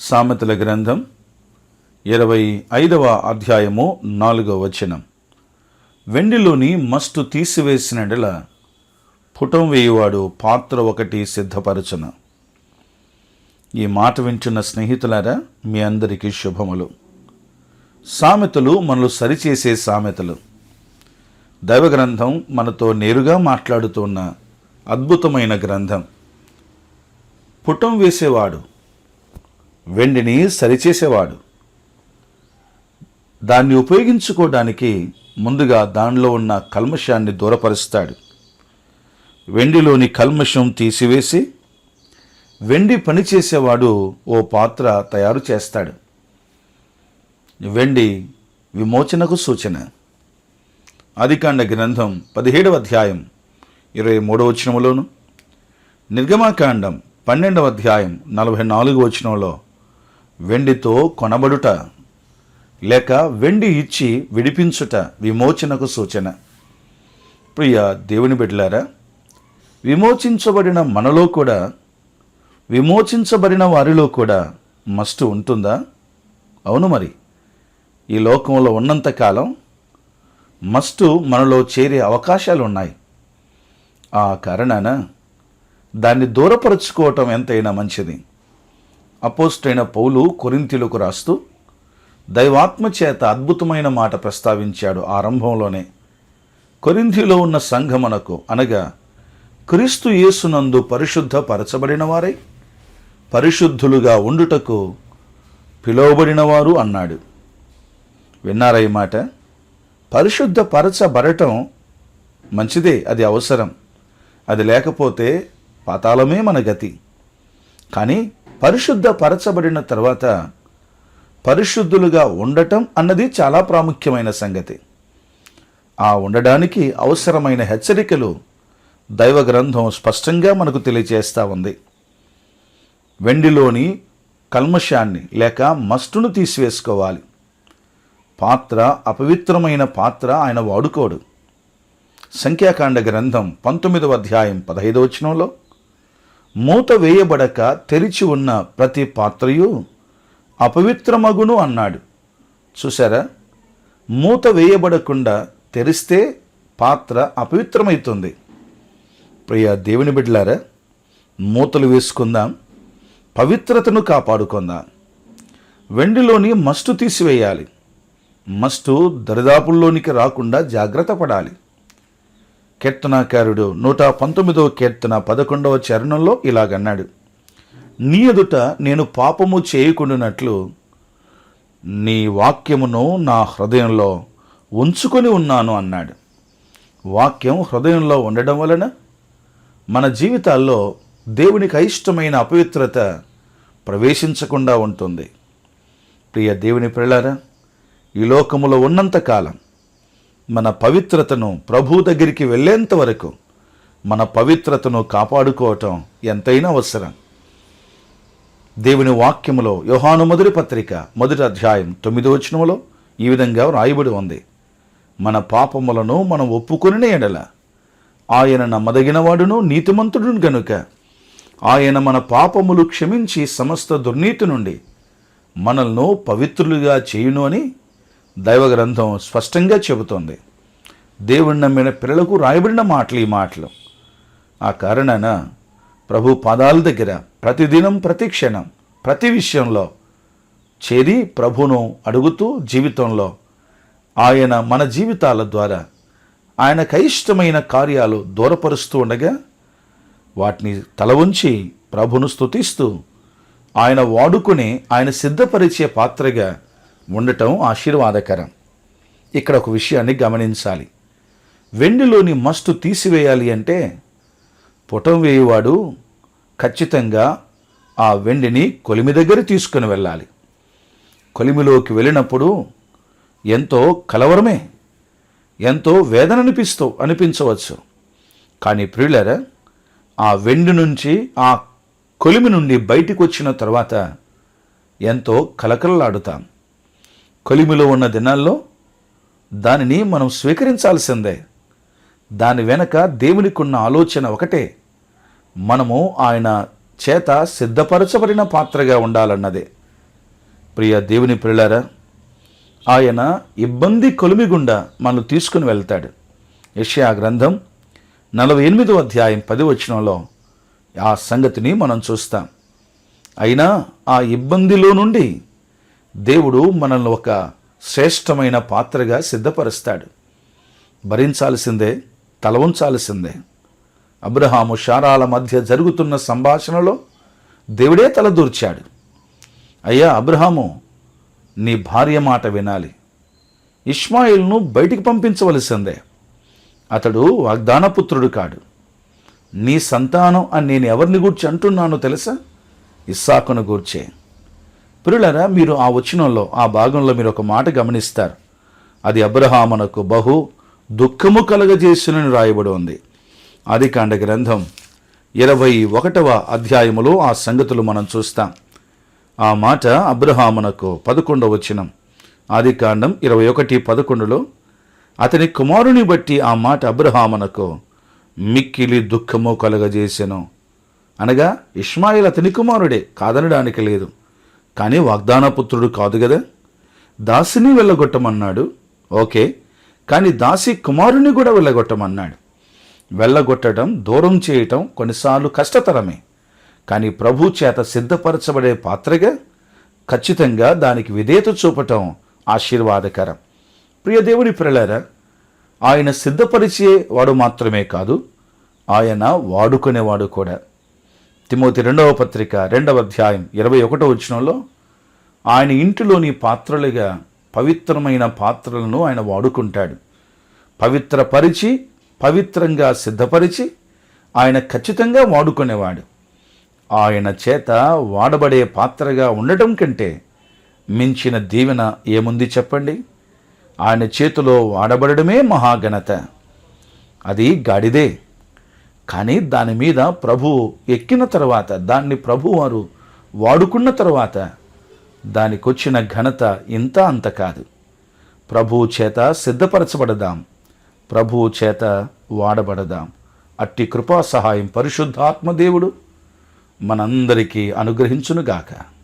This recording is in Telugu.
సామెతల గ్రంథం ఇరవై ఐదవ అధ్యాయము నాలుగవ వచనం. వెండిలోని మస్టు తీసివేసినడల పుటం వేయువాడు పాత్ర ఒకటి సిద్ధపరచున. ఈ మాట వింటున్న స్నేహితులారా మీ అందరికీ శుభములు. సామెతలు మనలు సరిచేసే సామెతలు. దైవ గ్రంథం మనతో నేరుగా మాట్లాడుతున్న అద్భుతమైన గ్రంథం. పుటం వేసేవాడు వెండిని సరిచేసేవాడు. దాన్ని ఉపయోగించుకోవడానికి ముందుగా దానిలో ఉన్న కల్మషాన్ని దూరపరుస్తాడు. వెండిలోని కల్మషం తీసివేసి వెండి పని చేసేవాడు ఓ పాత్ర తయారు చేస్తాడు. వెండి విమోచనకు సూచన. ఆదికాండ గ్రంథం పదిహేడవ అధ్యాయం ఇరవై మూడవ వచనంలోను నిర్గమాకాండం పన్నెండవ అధ్యాయం నలభై నాలుగు వచనంలో వెండితో కొనబడుట లేక వెండి ఇచ్చి విడిపించుట విమోచనకు సూచన. ప్రియ దేవుని బిడ్డలారా విమోచించబడిన మనలో కూడా విమోచించబడిన వారిలో కూడా మస్టు ఉంటుందా? అవును మరి. ఈ లోకంలో ఉన్నంతకాలం మస్టు మనలో చేరే అవకాశాలు ఉన్నాయి. ఆ కారణాన దాన్ని దూరపరుచుకోవటం ఎంతైనా మంచిది. అపోస్టైన పౌలు కొరింతిలకు రాస్తూ దైవాత్మ చేత అద్భుతమైన మాట ప్రస్తావించాడు ఆరంభంలోనే. కొరింథిలో ఉన్న సంఘమనకు అనగా క్రీస్తు యేసునందు పరిశుద్ధపరచబడిన వారై పరిశుద్ధులుగా ఉండుటకు పిలువబడినవారు అన్నాడు. విన్నారా ఈ మాట? పరిశుద్ధపరచబడటం మంచిదే అది అవసరం. అది లేకపోతే పాతాళమే మన గతి. కానీ పరిశుద్ధపరచబడిన తర్వాత పరిశుద్ధులుగా ఉండటం అన్నది చాలా ప్రాముఖ్యమైన సంగతి. ఆ ఉండడానికి అవసరమైన హెచ్చరికలు దైవ గ్రంథం స్పష్టంగా మనకు తెలియజేస్తూ ఉంది. వెండిలోని కల్మషాన్ని లేక మస్టును తీసివేసుకోవాలి. పాత్ర అపవిత్రమైన పాత్ర ఆయన వాడుకోడు. సంఖ్యాకాండ గ్రంథం పంతొమ్మిదవ అధ్యాయం పదహైదవ వచనంలో మూత వేయబడక తెరిచి ఉన్న ప్రతి పాత్రయు అపవిత్రమగును అన్నాడు. చూసారా మూత వేయబడకుండా తెరిస్తే పాత్ర అపవిత్రమవుతుంది ప్రియ దేవుని బిడ్డలారా మూతలు వేసుకుందాం పవిత్రతను కాపాడుకుందాం. వెండిలోని మస్టు తీసివేయాలి. మస్టు దరిదాపుల్లోనికి రాకుండా జాగ్రత్త పడాలి. కీర్తనాకారుడు నూట పంతొమ్మిదవ కీర్తన పదకొండవ చరణంలో ఇలాగన్నాడు. నీ ఎదుట నేను పాపము చేయకుండానట్లు నీ వాక్యమును నా హృదయంలో ఉంచుకొని ఉన్నాను అన్నాడు. వాక్యం హృదయంలో ఉండడం వలన మన జీవితాల్లో దేవునికి అయిష్టమైన అపవిత్రత ప్రవేశించకుండా ఉంటుంది. ప్రియ దేవుని పిల్లారా ఈ లోకములో ఉన్నంతకాలం మన పవిత్రతను ప్రభు దగ్గరికి వెళ్ళేంత వరకు మన పవిత్రతను కాపాడుకోవటం ఎంతైనా అవసరం. దేవుని వాక్యములో యోహాను మొదటి పత్రిక మొదటి అధ్యాయం తొమ్మిదో వచనములో ఈ విధంగా రాయబడి ఉంది. మన పాపములను మనం ఒప్పుకొని ఎడల ఆయన నమ్మదగినవాడును నీతిమంతుడును గనుక ఆయన మన పాపములు క్షమించి సమస్త దుర్నీతి నుండి మనల్ని పవిత్రులుగా చేయును అని దైవ గ్రంథం స్పష్టంగా చెబుతోంది. దేవుడి నమ్మిన పిల్లలకు రాయబడిన మాటలు ఈ మాటలు. ఆ కారణాన ప్రభు పాదాల దగ్గర ప్రతిదినం ప్రతి క్షణం ప్రతి విషయంలో చేరి ప్రభును అడుగుతూ జీవితంలో ఆయన మన జీవితాల ద్వారా ఆయనకు అయిష్టమైన కార్యాలు దూరపరుస్తూ ఉండగా వాటిని తల ఉంచి ప్రభును స్తుతిస్తూ ఆయన వాడుకుని ఆయన సిద్ధపరిచే పాత్రగా ఉండటం ఆశీర్వాదకరం. ఇక్కడ ఒక విషయాన్ని గమనించాలి. వెండిలోని మస్తు తీసివేయాలి అంటే పుటం వేయువాడు ఖచ్చితంగా ఆ వెండిని కొలిమి దగ్గర తీసుకుని వెళ్ళాలి. కొలిమిలోకి వెళ్ళినప్పుడు ఎంతో కలవరమే ఎంతో వేదన అనిపిస్తూ అనిపించవచ్చు. కానీ ప్రియులరా ఆ వెండి నుంచి ఆ కొలిమి నుండి బయటికి వచ్చిన తర్వాత ఎంతో కలకలలాడుతాం. కొలిమిలో ఉన్న దినాల్లో దానిని మనం స్వీకరించాల్సిందే. దాని వెనక దేవునికి ఉన్న ఆలోచన ఒకటే. మనము ఆయన చేత సిద్ధపరచబడిన పాత్రగా ఉండాలన్నదే. ప్రియ దేవుని పిల్లారా ఆయన ఇబ్బంది కొలిమి గుండా మనల్ని తీసుకుని వెళ్తాడు. యెషయా గ్రంథం నలభై ఎనిమిదో అధ్యాయం పది వచనంలో ఆ సంగతిని మనం చూస్తాం. అయినా ఆ ఇబ్బందిలో నుండి దేవుడు మనల్ని ఒక శ్రేష్టమైన పాత్రగా సిద్ధపరుస్తాడు. భరించాల్సిందే తల ఉంచాల్సిందే అబ్రహాము శారాల మధ్య జరుగుతున్న సంభాషణలో దేవుడే తలదూర్చాడు. అయ్యా అబ్రహాము నీ భార్య మాట వినాలి. ఇష్మాయిల్ను బయటికి పంపించవలసిందే. అతడు వాగ్దానపుత్రుడు కాడు. నీ సంతానం అని నేను ఎవరిని గూర్చి అంటున్నానో తెలుసా? ఇస్సాకును గూర్చే. పిల్లరా మీరు ఆ వచనంలో ఆ భాగంలో మీరు ఒక మాట గమనిస్తారు. అది అబ్రహామునకు బహు దుఃఖము కలగజేసినని రాయబడి ఉంది. ఆదికాండ గ్రంథం ఇరవై ఒకటవ అధ్యాయములో ఆ సంగతులు మనం చూస్తాం. ఆ మాట అబ్రహామునకు పదకొండవ వచనం. ఆదికాండం ఇరవై ఒకటి పదకొండులో అతని కుమారుని బట్టి ఆ మాట అబ్రహామునకు మిక్కిలి దుఃఖము కలగజేసెను. అనగా ఇష్మాయిల్ అతని కుమారుడే కాదనడానికి లేదు. కానీ వాగ్దానపుత్రుడు కాదు కదా? దాసిని వెళ్ళగొట్టమన్నాడు. ఓకే. కానీ దాసి కుమారుని కూడా వెళ్ళగొట్టమన్నాడు. వెళ్ళగొట్టడం దూరం చేయటం కొన్నిసార్లు కష్టతరమే. కానీ ప్రభు చేత సిద్ధపరచబడే పాత్రగా ఖచ్చితంగా దానికి విధేయత చూపటం ఆశీర్వాదకరం. ప్రియ దేవుడి పిల్లలారా ఆయన సిద్ధపరిచే వాడు మాత్రమే కాదు ఆయన వాడుకునేవాడు కూడా. తిమోతి రెండవ పత్రిక రెండవ అధ్యాయం ఇరవై ఒకటో వచ్చినంలో ఆయన ఇంటిలోని పాత్రలుగా పవిత్రమైన పాత్రలను ఆయన వాడుకుంటాడు. పవిత్రపరిచి పవిత్రంగా సిద్ధపరిచి ఆయన ఖచ్చితంగా వాడుకునేవాడు. ఆయన చేత వాడబడే పాత్రగా ఉండటం కంటే మించిన దీవెన ఏముంది చెప్పండి? ఆయన చేతిలో వాడబడమే మహాఘనత. అది గాడిదే. కానీ దాని మీద ప్రభు ఎక్కిన తర్వాత దాన్ని ప్రభు వారు వాడుకున్న తర్వాత దానికొచ్చిన ఘనత ఇంత అంత కాదు. ప్రభువు చేత సిద్ధపరచబడదాం. ప్రభువు చేత వాడబడదాం. అట్టి కృపా సహాయం పరిశుద్ధాత్మదేవుడు మనందరికీ అనుగ్రహించునుగాక.